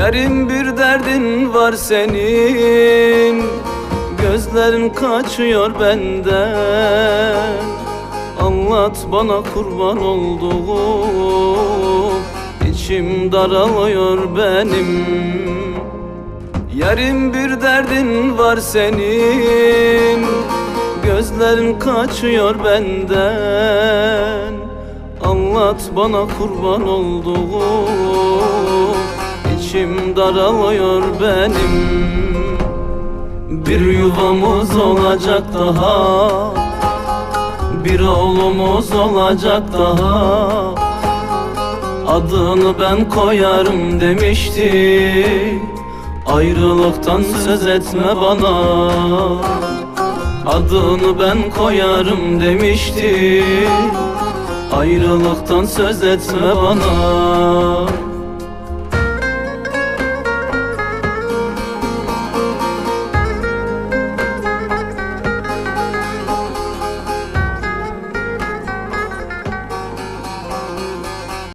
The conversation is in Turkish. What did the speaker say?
Yarın bir derdin var senin. Gözlerin kaçıyor benden. Anlat bana kurban olduğum. İçim daralıyor benim. Yarın bir derdin var senin. Gözlerin kaçıyor benden Anlat bana kurban olduğum. İçim daralıyor benim. Bir yuvamız olacak daha. Bir oğlumuz olacak daha. Adını ben koyarım demişti. Ayrılıktan söz etme bana. Adını ben koyarım demişti Ayrılıktan söz etme bana